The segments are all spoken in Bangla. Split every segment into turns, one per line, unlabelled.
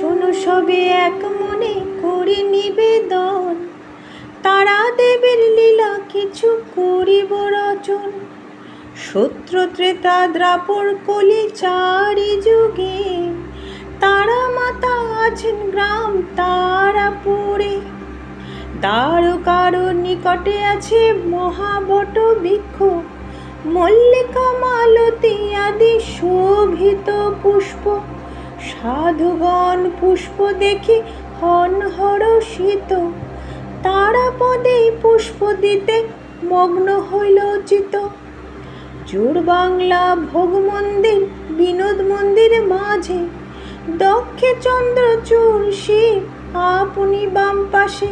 শোনো সবে এক মনে করি নিবেদন। তারা দেবের লীলা কিছু করিব রচন। শত্রু, ত্রেতা, দ্রাপর কলি চারি যুগে তারা মাতা আছেন গ্রাম তারাপুরে দ্বারকার নিকটে আছে মহাবট বৃক্ষ। মল্লিকা মালতী আদি শোভিত পুষ্প। সাধুগণ পুষ্প দেখি হন হরষিত তারা তারাপদে পুষ্প দিতে মগ্ন হইল চিত জোর বাংলা ভোগ মন্দির, বিনোদ মন্দির মাঝে। দক্ষে চন্দ্রচূড় শিব আপনি বাম পাশে।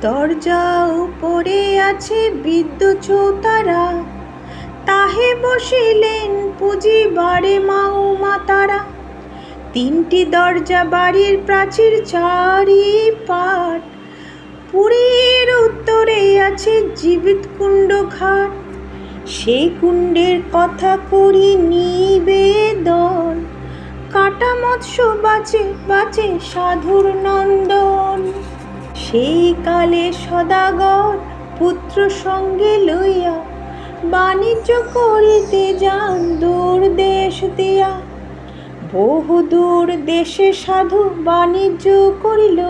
দরজা উপরে আছে বিদ্যুৎ চৌতারা। তাহে বসিলেন পুঁজি বারে মা তিনটি দরজা বাড়ির প্রাচীর চারি পাট পুরীর উত্তরে আছে জীবিত কুণ্ড ঘাট। সেই কুণ্ডের কথা করি নিবেদন। কাটা মৎস্য বাঁচে বাঁচে সাধুর নন্দন। সেই কালে সদাগর পুত্র সঙ্গে লইয়া বাণিজ্য করিতে যান দূর দেশ দিয়া। বহু দূর দেশে সাধু বাণিজ্য করিল,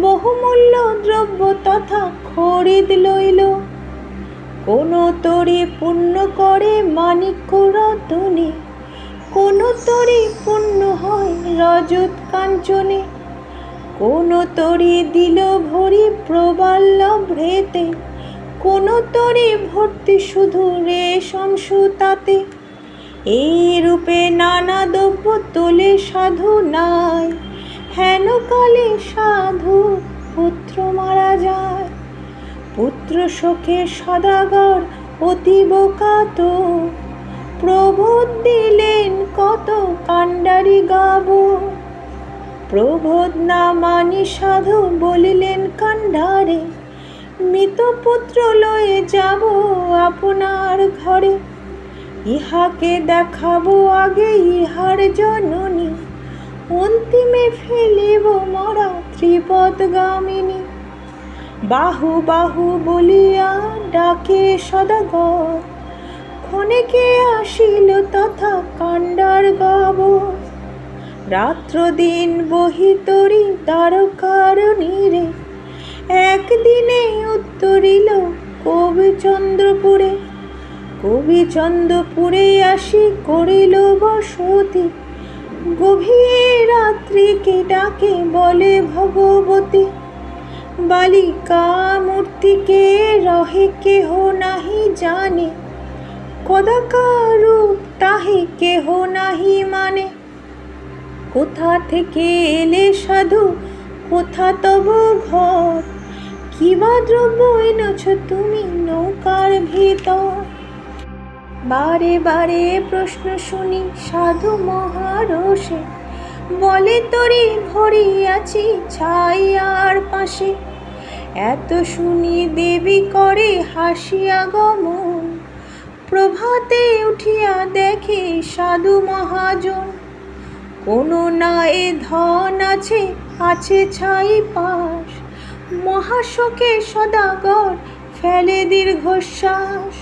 বহুমূল্য দ্রব্য তথা খরিদ লইল। কোন তরি পূর্ণ করে মানিক্য রতনে, কোন তরি পূর্ণ হয় রজত কাঞ্চনে, কোন তরি দিল ভরি প্রবাল্য ভ্রেতে, কোন তরি ভর্তি শুধু রেশম সুতাতে। এই নানা দ্রব্য তোলে সাধু নাই। হেন কালে সাধু পুত্র মারা যায়। পুত্র শোকে সদাগর অতীব কাত। প্রবোধ দিলেন কত কাণ্ডারি গাব। প্রবোধ না মানি সাধু বলিলেন কাণ্ডারে। মৃত পুত্র লয়ে যাব আপনার ঘরে। ইহাকে দেখাবো আগে ইহার জননী। অন্তিমে ফেলিব মরা ত্রিপদগামিনী। বাহু বাহু বলিয়া ডাকে সদাগর। ক্ষণেকে আসিল তথা কাণ্ডার গাব রাত্র দিন বহিতরি দ্বারকার নীরে। একদিনে উত্তরিল কবিচন্দ্রপুরে কবিচন্দ্রপুরে আসি করিল বসতি। গভীর রাত্রিকে ডাকে বলে ভগবতী, বালিকা মূর্তিকে রহে কেহ নাহি জানে, কদাকারূপ তাহে কেহ নাহি মানে। কোথা থেকে এলে সাধু, কোথা তব ঘর? কিবা দ্রব্য এনেছ তুমি নৌকার ভিতর? বারে বারে প্রশ্ন শুনি সাধু মহারসে। বলে, তরি ভরি আছি ছাইয়ার পাশে। এত শুনি দেবী করে হাসিয়া গমন। প্রভাতে উঠিয়া দেখে সাধু মহাজন, কোনো না এ ধন আছে আছে ছাই পাশ। মহাশোকে সদাগর ফেলে দীর্ঘশ্বাস।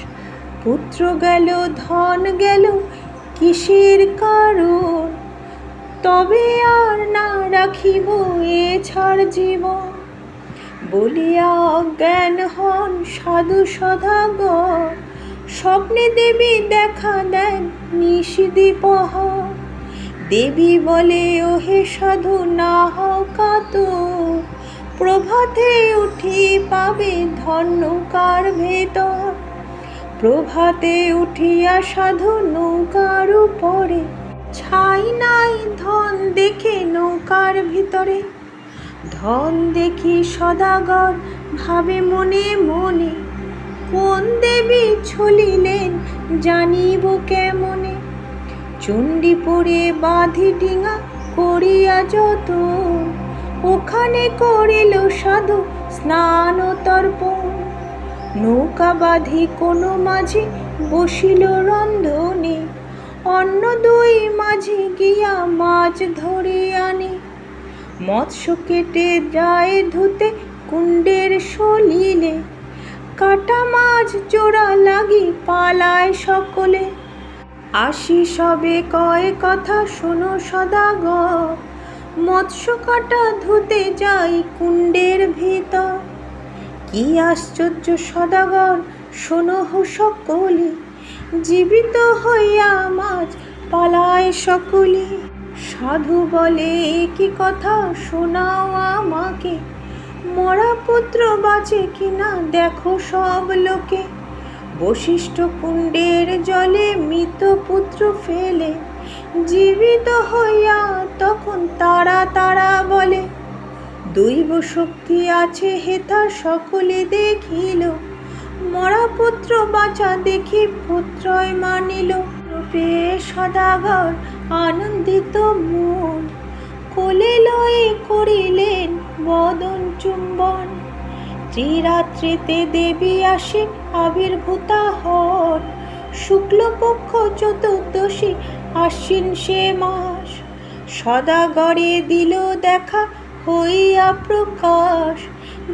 পুত্র গেল, ধন গেল, কিসের কারণ? তবে আর না রাখিব এ ছাড় জীবন। বলিয়া অজ্ঞান হন সাধু সদাগর, স্বপ্নে দেবী দেখা দেন নিশিদীপহর দেবী বলে, ওহে সাধু, না হও কাতর। প্রভাতে উঠি পাবে ধন্যকার ভেতর? প্রভাতে উঠিয়া সাধু নৌকার উপরে, ছাই নাই ধন দেখে নৌকার ভিতরে। ধন দেখি সদাগর, ভাবে মনে মনে, কোন দেবী ছলিলেন জানিব কেমনে? চণ্ডীপুরে বাঁধি ডিঙা করিয়া যত ওখানে করিল সাধু স্নান তর্পণ। নৌকা বাঁধি কোনো মাঝে, বসিল রন্ধনে। অন্য দুই মাঝে গিয়া মাছ ধরে আনে। মৎস্য কেটে যায় ধুতে, কুণ্ডের সলিলে। কাটা মাছ জোড়া লাগি পালায় সকলে। আসি সবে কয় কথা শোনো সদাগর। মৎস্য কাটা ধুতে যাই কুণ্ডের ভিতর। কি আশ্চর্য সদাগর শোনো হো সকলে। জীবিত হইয়া মাছ পালায় সকলে। সাধু বলে কি কথা শোনাও আমাকে। মরা পুত্র বাঁচে কিনা দেখো সব লোকে। বশিষ্ঠ কুণ্ডের জলে মৃত পুত্র ফেলে। জীবিত হইয়া তখন তারা তারা বলে দৈব শক্তি আছে হেথা সকলে দেখিল। মরা পুত্র বাঁচা দেখি পুত্রয় মানিল। রূপে সদাগর, আনন্দিত মন। কোলে লয়ে করিলেন বদন চুম্বন। ত্রিরাত্রিতে দেবী আসে আবির্ভূতা হন। শুক্লপক্ষ চতুর্দশী আশ্বিন সে মাস। সদাগরে দিল দেখা হইয়া প্রকাশ।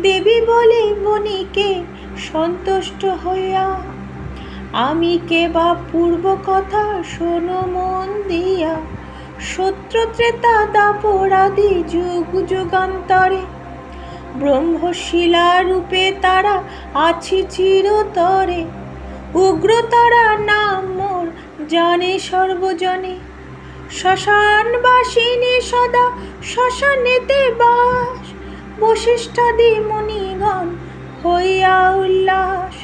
দেবী বলে বণিকে সন্তুষ্ট হইয়া, আমি কে বা পূর্ব কথা শোনো মন দিয়া। সত্য ত্রেতা যুগ যুগান্তরে ব্রহ্মশিলা রূপে তারা আছি চিরতরে। উগ্র তারা নাম মোর জানে সর্বজনে। শ্মশানবাসিনী সদা শ্মশানেতে বাস। বশিষ্ঠাদি মুনিগণ, হইয়া উল্লাস।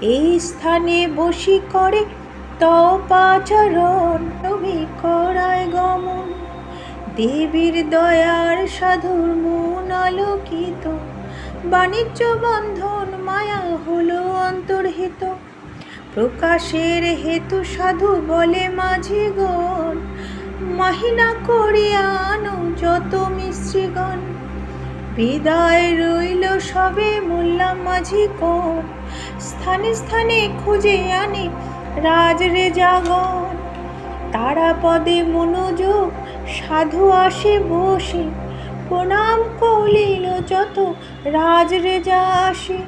এই স্থানে বসি করে তপাচরণ। তুমি করায় গমন। দেবীর দয়ার সাধুর মন আলোকিত। বাণিজ্য বন্ধন মায়া হলো অন্তর্হিত। প্রকাশের হেতু সাধু বলে মাঝি গণ মাহিনা করিয়া আনো যত মিশ্রীগণ। বিদায় রইল সবে মোল্লা মাঝি কোন স্থানে স্থানে খুঁজে আনে রাজ রেজাগণ তারা পদে মনোযোগ সাধু আসে বসে। প্রণাম কলিল যত রাজ রেজা আসে।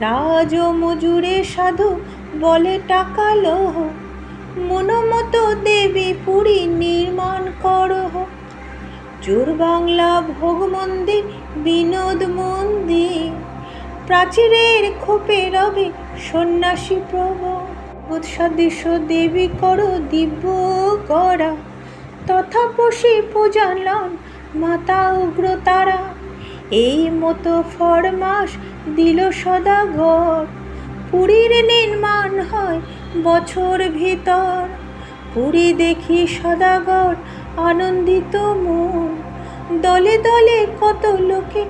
রাজ ও মজুরে সাধু বলে টাকা লোহ। মনোমত দেবী পুরী নির্মাণ করহ জোর বাংলা ভোগ মন্দির, বিনোদ মন্দির, প্রাচীরের খোপে রবে সন্ন্যাসী প্রভ। উৎসাদৃশ্য দেবী করো দিব্য করা তথা পশি পূজালন মাতা উগ্র তারা। এই মতো ফরমাস দিল সদাগর। পুরীর নির্মাণ হয় বছর ভিতর। পুরী দেখি সদাগর, আনন্দিত মন। দলে দলে কত লোকে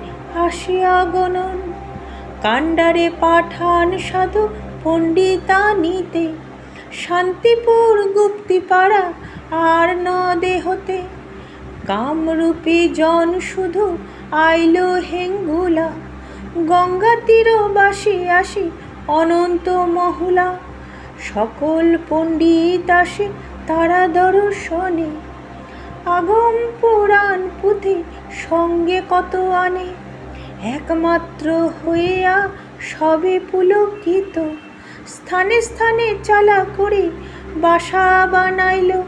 আসিয়া গণন কাণ্ডারে পাঠান সাধু পণ্ডিতা নিতে শান্তিপুর গুপ্তিপাড়া আর নদে হতে কামরূপী জন শুধু আইল হেঙ্গুলা। গঙ্গা তীরবাসী আসি অনন্ত মহুলা। সকল পণ্ডিত আসে তারা দর্শনে। আগম পুরাণ পুঁথি সঙ্গে কত আনে। একমাত্র হইয়া সবে পুলকিত। স্থানে স্থানে চালা করে বাসা বানাইল।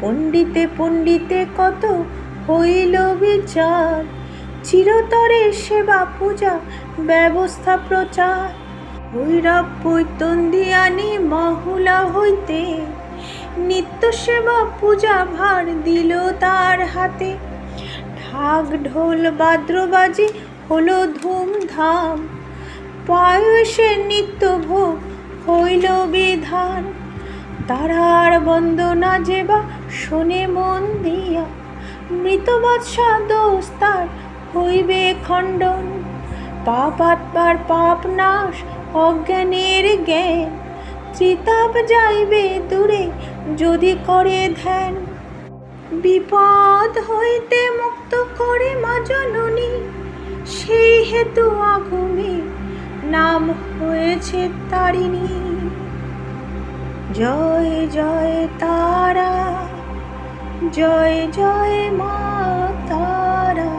পণ্ডিতে পণ্ডিতে কত হইল বিচার। চিরতরে সেবা পূজা, ব্যবস্থা প্রচার। ভৈরব বৈতন্দিয়ানি মহুলা হইতে, নিত্য সেবা পূজা ভার দিল তার হাতে। ঢাক ঢোল বাদ্রবাজি হলো ধুমধাম পায়সের নিত্য ভোগ হইল বিধান। তারার বন্দনা যেবা শোনে মন দিয়া, মৃত বাদশা দোষ হইবে খণ্ডন। পাপ আত্মার পাপ নাশ অজ্ঞানের জ্ঞান। ত্রিতাপ যাইবে দূরে, যদি করে ধ্যান। বিপদ হইতে মুক্ত করে মা জননী। সেই হেতু আগুমে নাম হয়েছে তারিণী। জয় জয় তারা, জয় জয় মা তারা।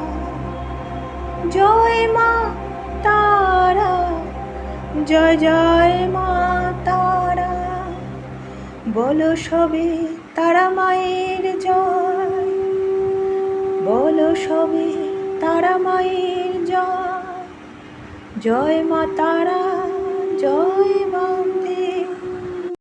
জয় মা জয় জয় মা তারা। বলো সবে তারা মায়ের জয়। বলো সবে তারা মায়ের জয়। জয় মা তারা, জয় মা